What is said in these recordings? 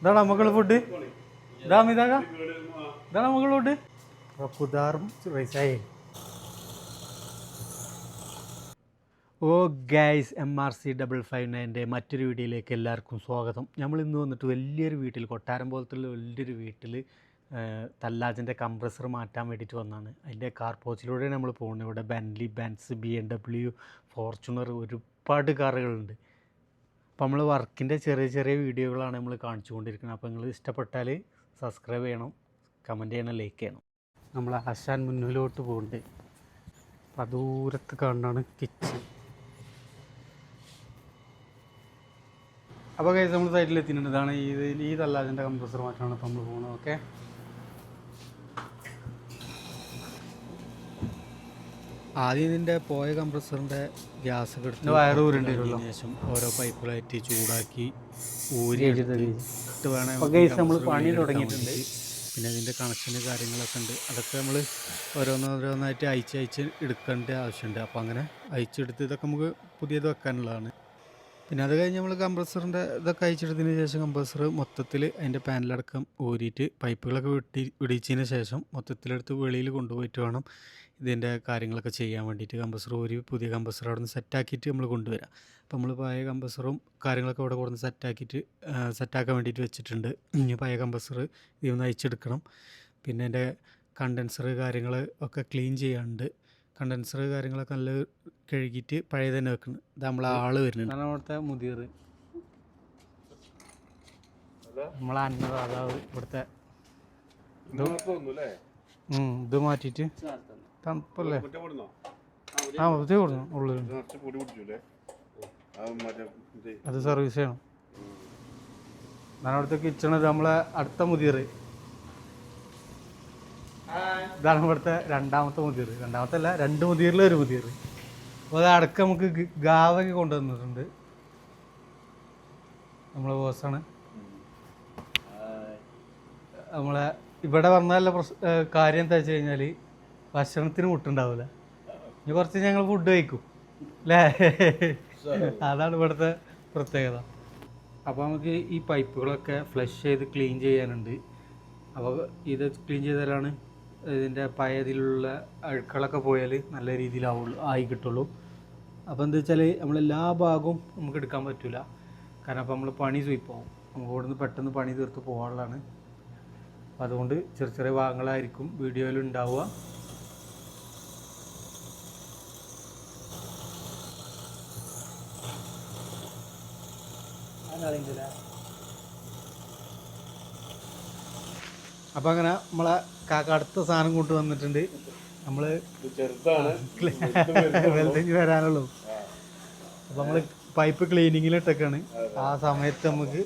ഇതാണോ മക്കൾ ഫുഡ് ഇതാ മിതാക. ഇതാടാ മക്കൾ ഫുഡ് റൈസായി. ഓ guys M R C double five നയന്റെ മറ്റൊരു വീഡിയോയിലേക്ക് എല്ലാവർക്കും സ്വാഗതം. നമ്മൾ ഇന്ന് വന്നിട്ട് വലിയൊരു വീട്ടിൽ കൊട്ടാരം പോലത്തുള്ള വലിയൊരു വീട്ടിൽ തല്ലാജിന്റെ കംപ്രസർ മാറ്റാൻ വേണ്ടിയിട്ട് വന്നതാണ് അതിന്റെ കാർ പോച്ചിലൂടെയാണ് നമ്മൾ പോകുന്നത്. ഇവിടെ Bentley Benz B M W Fortuner ഒരുപാട് കാറുകളുണ്ട് അപ്പോൾ നമ്മൾ വർക്കിന്റെ ചെറിയ ചെറിയ വീഡിയോകളാണ് നമ്മൾ കാണിച്ചുകൊണ്ടിരിക്കുന്നത്. അപ്പോൾ നിങ്ങൾ ഇഷ്ടപ്പെട്ടാൽ സബ്സ്ക്രൈബ് ചെയ്യണം കമന്റ് ചെയ്യണം ലൈക്ക് ചെയ്യണം. നമ്മൾ ആശാൻ മുന്നിലോട്ട് പോകുന്നുണ്ട് അപ്പോൾ ആ ദൂരത്ത് കാണുന്നതാണ് കിച്ചൺ അപ്പോൾ കൈസ് നമ്മൾ സൈഡിൽ എത്തിയിട്ടുണ്ട് ഇതാണ് ഈ ഈ കംപ്രസർ മാറ്റാണ് ഇപ്പോൾ നമ്മൾ പോകുന്നത് ഓക്കെ ആദ്യം ഇതിന്റെ പോയ കംപ്രസറിന്റെ ഗ്യാസ് കിടത്തി വയറ് ശേഷം ഓരോ പൈപ്പ് കയറ്റി ചൂടാക്കി ഊരി എടുത്തിട്ട് വേണം നമ്മൾ പണി തുടങ്ങിയിട്ടുണ്ട്. പിന്നെ ഇതിന്റെ കണക്ഷന് കാര്യങ്ങളൊക്കെ ഉണ്ട്. അതൊക്കെ നമ്മൾ ഓരോന്നോരോന്നായിട്ട് അയച്ച് അയച്ച് എടുക്കേണ്ട ആവശ്യമുണ്ട്. അപ്പോൾ അങ്ങനെ അയച്ചെടുത്ത് ഇതൊക്കെ നമുക്ക് പുതിയത് വെക്കാനുള്ളതാണ്. പിന്നെ അത് കഴിഞ്ഞ് നമ്മൾ കംപ്രസറിന്റെ ഇതൊക്കെ അയച്ചെടുത്തതിന് ശേഷം കംപ്രസർ മൊത്തത്തിൽ അതിന്റെ പാനലടക്കം ഊരിയിട്ട് പൈപ്പുകളൊക്കെ വെട്ടി വിടിച്ചതിന് ശേഷം മൊത്തത്തിലെടുത്ത് വെളിയിൽ കൊണ്ടുപോയിട്ട് വേണം ഇതിന്റെ കാര്യങ്ങളൊക്കെ ചെയ്യാൻ വേണ്ടിയിട്ട് കമ്പസർ ഒരു പുതിയ കമ്പസർ അവിടെ നിന്ന് സെറ്റാക്കിയിട്ട് നമ്മൾ കൊണ്ടുവരാം. അപ്പോൾ നമ്മൾ പഴയ കമ്പസറും കാര്യങ്ങളൊക്കെ അവിടെ കൊടുന്ന് സെറ്റാക്കിയിട്ട് സെറ്റാക്കാൻ വേണ്ടിയിട്ട് വെച്ചിട്ടുണ്ട്. ഇനി പഴയ കമ്പസർ ഇതിൽ നിന്ന് അയച്ചെടുക്കണം. പിന്നെ എന്റെ കണ്ടൻസർ കാര്യങ്ങൾ ഒക്കെ ക്ലീൻ ചെയ്യാനുണ്ട്. കണ്ടൻസർ കാര്യങ്ങളൊക്കെ നല്ല കഴുകിയിട്ട് പഴയ തന്നെ വെക്കണം. ഇത് നമ്മൾ ആൾ വരുന്നുണ്ട്. അതാണ് അവിടുത്തെ മുതിർ. നമ്മളെ അന്നദാതാവ് ഇവിടുത്തെ. ഇത് മാറ്റിയിട്ട്. തണുപ്പല്ലേ? ആ ഇത് കൊടുക്കണം ഉള്ളിൽ അത് സർവീസ് ചെയ്യണം. ഞാൻ അവിടുത്തെ കിച്ചൺ നമ്മളെ അടുത്ത മുതിർ. ഇതാണ് ഇവിടുത്തെ രണ്ടാമത്തെ മുതിർ. രണ്ടാമത്തെ അല്ല രണ്ട് മുതിരിലെ ഒരു മുതിർ. അപ്പോൾ അത് അടക്കം നമുക്ക് ഗ- ഗാവൊക്കെ കൊണ്ടുവന്നിട്ടുണ്ട്. നമ്മളെ ബോസാണ് നമ്മളെ ഇവിടെ വന്നാലുള്ള പ്രശ്ന കാര്യം എന്താ വെച്ച് കഴിഞ്ഞാൽ ഭക്ഷണത്തിന് മുട്ടുണ്ടാവില്ല ഇനി കുറച്ച് ഞങ്ങൾ ഫുഡ് കഴിക്കും. അല്ലേ അതാണ് ഇവിടുത്തെ പ്രത്യേകത. അപ്പോൾ നമുക്ക് ഈ പൈപ്പുകളൊക്കെ ഫ്ലഷ് ചെയ്ത് ക്ലീൻ ചെയ്യാനുണ്ട്. അപ്പോൾ ഇത് ക്ലീൻ ചെയ്താലാണ് ഇതിന്റെ പഴയതിലുള്ള അഴുക്കളൊക്കെ പോയാൽ നല്ല രീതിയിലാവുള്ളൂ ആയി കിട്ടുള്ളൂ. അപ്പോൾ എന്താ വെച്ചാൽ നമ്മളെല്ലാ ഭാഗവും നമുക്ക് എടുക്കാൻ പറ്റില്ല കാരണം അപ്പോൾ നമ്മൾ പണി സ്വീപ്പാവും. നമുക്ക് ഇവിടുന്ന് പെട്ടെന്ന് പണി തീർത്ത് പോകാനുള്ളതാണ്. അതുകൊണ്ട് ചെറിയ ചെറിയ ഭാഗങ്ങളായിരിക്കും വീഡിയോയിൽ ഉണ്ടാവുക. അപ്പോൾ അങ്ങനെ നമ്മളെ കാക്ക അടുത്ത സാധനം കൊണ്ടുവന്നിട്ടുണ്ട് നമ്മൾ വെൽഡിങ് വരാനുള്ളൂ. അപ്പോൾ നമ്മൾ പൈപ്പ് ക്ലീനിങ്ങിൽ ഇട്ടൊക്കെയാണ് ആ സമയത്ത് നമുക്ക്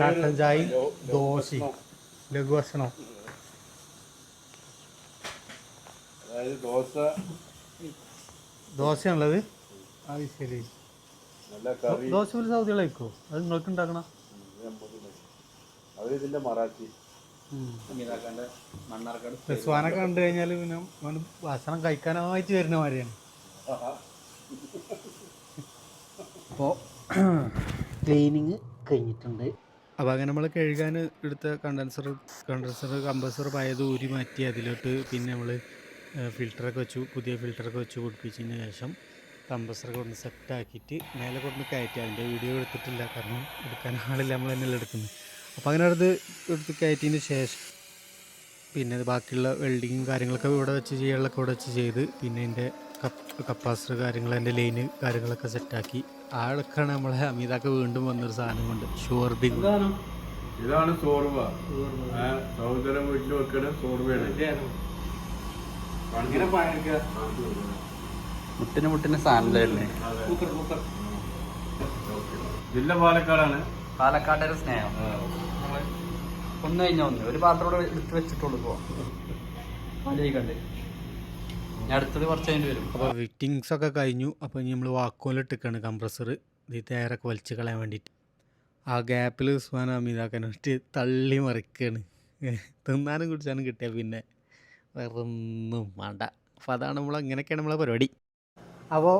കട്ടൻ ചായയും ദോശയും ലഘുഭക്ഷണം അതായത് ദോശ ദോശയാണുള്ളത്. അത് ശരി. നല്ല കറി. ദോശ ഒരു സൗദികൾ കഴിക്കോ അത് നിങ്ങൾക്ക് ഉണ്ടാക്കണം? അവരിതിന്റെ മറാത്തി റിസ്വാനൊക്കെ കണ്ടു കഴിഞ്ഞാൽ പിന്നെ അവന് ഭക്ഷണം കഴിക്കാനായിട്ട് വരുന്ന മാതിരിയാണ്. അപ്പോൾ ക്ലീനിങ് കഴിഞ്ഞിട്ടുണ്ട്. അപ്പോൾ അങ്ങനെ നമ്മൾ കഴുകാൻ എടുത്ത കണ്ടൻസർ കണ്ടൻസർ കമ്പൻസർ പായത് ഊരി മാറ്റി അതിലോട്ട് പിന്നെ നമ്മൾ ഫിൽറ്ററൊക്കെ വെച്ചു പുതിയ ഫിൽറ്ററൊക്കെ വെച്ച് കുടിപ്പിച്ചതിന് ശേഷം കമ്പൾസറൊക്കെ കൊണ്ട് സെറ്റാക്കിയിട്ട് മേലെ കൊണ്ട് കയറ്റി. അതിന്റെ വീഡിയോ എടുത്തിട്ടില്ല. കാരണം എടുക്കാൻ ആളില്ല. നമ്മൾ തന്നെയല്ല എടുക്കുന്നത്. അപ്പോൾ അങ്ങനെ അടുത്ത് എടുത്ത് കയറ്റിയതിന് ശേഷം പിന്നെ അത് ബാക്കിയുള്ള വെൽഡിങ്ങും കാര്യങ്ങളൊക്കെ ഇവിടെ വെച്ച് ചെയ്യാനുള്ളൊക്കെ ഇവിടെ വെച്ച് ചെയ്ത് പിന്നെ എന്റെ കപ്പ് കപ്പാസിറ്റർ കാര്യങ്ങൾ എന്റെ ലൈന് കാര്യങ്ങളൊക്കെ സെറ്റാക്കി ആളൊക്കെയാണ് നമ്മളെ അമിതാക്ക് വീണ്ടും വന്നൊരു സാധനം കൊണ്ട്. ഷുവർ ബിഗ് ഇതാണ് സോർവ സഹോദരൻ വീട്ടിൽ വെക്കണ സോർവയാണ് മുട്ടിന് മുട്ടിന് സാധനല്ലേ ജില്ല പാലക്കാടാണ്. പാലക്കാട്ടെ ഒരു സ്നേഹം. ഒന്ന് കഴിഞ്ഞ ഒന്ന്. ഒരു പാത്രം കൂടെ എടുത്ത് വെച്ചിട്ടുള്ളൂ പോ കണ്ട് ഞാൻ അടുത്തത് കുറച്ച് വരും. അപ്പോൾ ഫിറ്റിങ്സ് ഒക്കെ കഴിഞ്ഞു. അപ്പോൾ ഇനി നമ്മൾ വാക്കോലിട്ടിക്കാണ് കംപ്രസർ ഇത് തേരൊക്കെ വലിച്ച് കളയാൻ വേണ്ടിയിട്ട്. ആ ഗ്യാപ്പിൽ ഉസ്മാൻ അമിതാക്കാൻ വേണ്ടി തള്ളി മറിക്കുകയാണ് തിന്നാനും കുടിച്ചാനും കിട്ടിയാൽ പിന്നെ വേറൊന്നും വേണ്ട. അപ്പോൾ അതാണ് നമ്മൾ അങ്ങനെയൊക്കെയാണ് നമ്മളെ പരിപാടി. അപ്പോൾ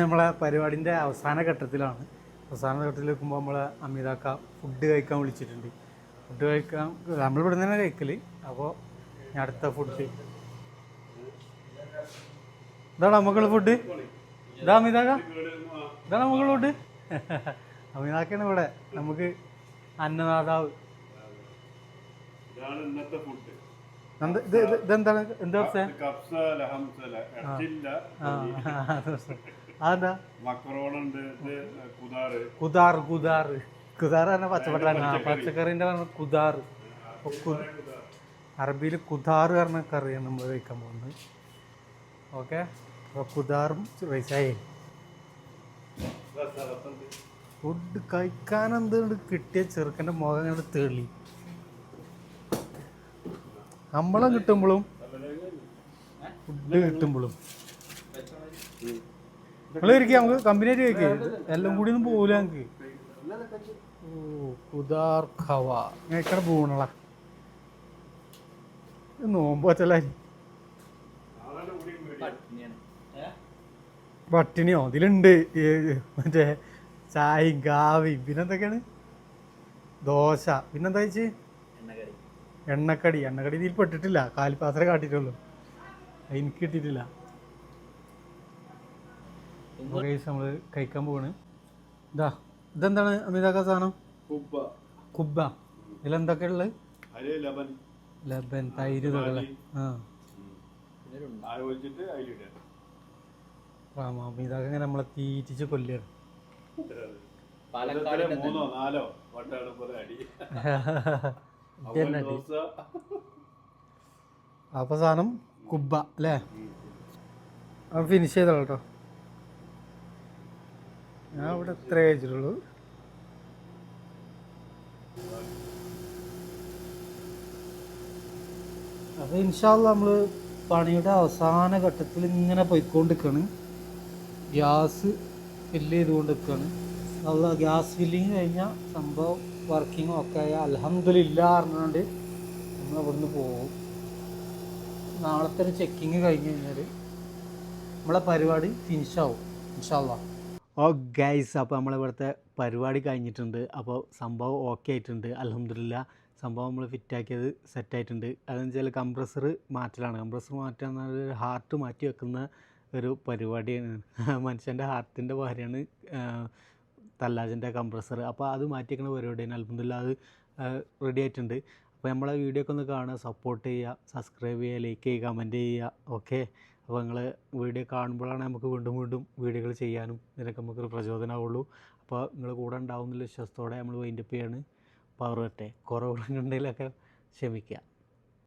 നമ്മളെ പരിപാടിന്റെ അവസാന ഘട്ടത്തിലാണ്. അവസാന ഘട്ടത്തിൽ നിൽക്കുമ്പോൾ നമ്മളെ അമിതാക്ക ഫുഡ് കഴിക്കാൻ വിളിച്ചിട്ടുണ്ട്. ഫുഡ് കഴിക്കാൻ നമ്മൾ ഇവിടെ തന്നെ കഴിക്കൽ അപ്പോൾ ഞാൻ അടുത്ത ഫുഡ് ഇതാണ് മക്കൾ ഫുഡ് ഇതാ അമിതാക്ക ഇതാണ് മക്കൾ ഫുഡ് അമിതാക്കാണ് ഇവിടെ. നമുക്ക് അന്നദാതാവ്. ഇതാണ് ഇന്നത്തെ ഫുഡ് ഇതെന്താണ്? എന്താ അതെന്താ? ഇത് കുതാറ് കുതാർ കുതാർ കുതാർ പറഞ്ഞ പച്ചപ്പട്ടാണ് ആ പച്ചക്കറിന്റെ പറഞ്ഞ കുതാർ അപ്പൊ കു- അറബിയിൽ കുതാർ പറഞ്ഞ കറിയാണ് നമ്മൾ കഴിക്കാൻ പോകുന്നത്. ഓക്കെ? അപ്പോൾ കുതാറും റൈസായി. ഫുഡ് കഴിക്കാൻ എന്തുകൊണ്ട് കിട്ടിയ ചെറുക്കന്റെ മുഖം ഇങ്ങനെ തെളി. ശമ്പളം കിട്ടുമ്പോഴും ഫുഡ് കിട്ടുമ്പോഴും. നിങ്ങൾ നമുക്ക് കമ്പനിയായിട്ട് കേക്ക് എല്ലാം കൂടി ഒന്നും പോകില്ല നമുക്ക് ഓ കുതാർ ഖവ ഞങ്ങൾക്കടെ പോകണള നോമ്പ് പറ്റല്ല പട്ടിണിയോ? ഇതിലുണ്ട്. മറ്റേ ചായയും കാവി പിന്നെന്തൊക്കെയാണ്? ദോശ. പിന്നെന്താ വെച്ച് എണ്ണക്കടി എണ്ണക്കടി ഇതിൽ പെട്ടിട്ടില്ല. കാലിപ്പാത്രം കാട്ടിട്ടുള്ളൂ എനിക്ക് കിട്ടിയിട്ടില്ല. നമ്മൾ കഴിക്കാൻ പോവാണ്. ഇതാ ഇതെന്താണ് അമിതാക്ക സാധനം? കുബ്ബ. കുബ്ബ. ഇതിലെന്തൊക്കെ ഉള്ളത് ലബൻ ലബൻ തൈര് ആ. അമിതാക്ക ഇങ്ങനെ നമ്മളെ തീറ്റിച്ച് കൊല്ലുകയാണ്. പാലക്കാട് മൂന്നോ നാലോ വട്ടാണ് പോലെ അടി. അപ്പൊ സാധനം കുബ്ബ അല്ലേ? അത് ഫിനിഷ് ചെയ്തോ കേട്ടോ ഞാൻ ഇവിടെ എത്ര കഴിച്ചിട്ടുള്ളൂ അപ്പോൾ ഇൻഷാല്ല നമ്മൾ പണിയുടെ അവസാന ഘട്ടത്തിൽ ഇങ്ങനെ പോയിക്കൊണ്ടിരിക്കുകയാണ് ഗ്യാസ് ഫില്ല് ചെയ്തുകൊണ്ട് നിൽക്കുകയാണ് അല്ല ഗ്യാസ് ഫില്ലിങ് കഴിഞ്ഞാൽ സംഭവം വർക്കിങ്ങും ഒക്കെ ആയ. അലഹമില്ല പറഞ്ഞുകൊണ്ട് നമ്മൾ അവിടുന്ന് പോകും നാളത്തെ ഒരു ചെക്കിങ് കഴിഞ്ഞ് കഴിഞ്ഞാൽ നമ്മളെ പരിപാടി ഫിനിഷാവും ഇൻഷാല്ല ഓ ഗൈസ് അപ്പോൾ നമ്മളിവിടുത്തെ പരിപാടി കഴിഞ്ഞിട്ടുണ്ട്. അപ്പോൾ സംഭവം ഓക്കെ ആയിട്ടുണ്ട്. അലഹമില്ല സംഭവം നമ്മൾ ഫിറ്റാക്കിയത് സെറ്റായിട്ടുണ്ട് അതെന്ന് വെച്ചാൽ കംപ്രസർ മാറ്റലാണ്. കംപ്രസർ മാറ്റുക എന്നാൽ ഹാർട്ട് മാറ്റി വെക്കുന്ന ഒരു പരിപാടിയാണ്. മനുഷ്യന്റെ ഹാർട്ടിന്റെ ഭാര്യയാണ് തല്ലാജിന്റെ കംപ്രസർ അപ്പോൾ അത് മാറ്റിയേക്കുന്ന പരിപാടിയാണ് അലഹമില്ല അത് റെഡി ആയിട്ടുണ്ട്. അപ്പോൾ നമ്മളെ വീഡിയോ ഒക്കെ ഒന്ന് കാണുക സപ്പോർട്ട് ചെയ്യുക സബ്സ്ക്രൈബ് ചെയ്യുക ലൈക്ക് ചെയ്യുക കമന്റ് ചെയ്യുക. ഓക്കെ അപ്പോൾ നിങ്ങൾ വീഡിയോ കാണുമ്പോഴാണ് നമുക്ക് വീണ്ടും വീണ്ടും വീഡിയോകൾ ചെയ്യാനും ഇതിനൊക്കെ നമുക്കൊരു പ്രചോദനമാവുള്ളൂ അപ്പോൾ നിങ്ങൾ കൂടെ ഉണ്ടാവും എന്നുള്ള വിശ്വാസത്തോടെ നമ്മൾ വൈൻഡപ്പ് ചെയ്യാണ്. പവർ പറ്റേ കുറവുകളുണ്ടെങ്കിലൊക്കെ ക്ഷമിക്കുക.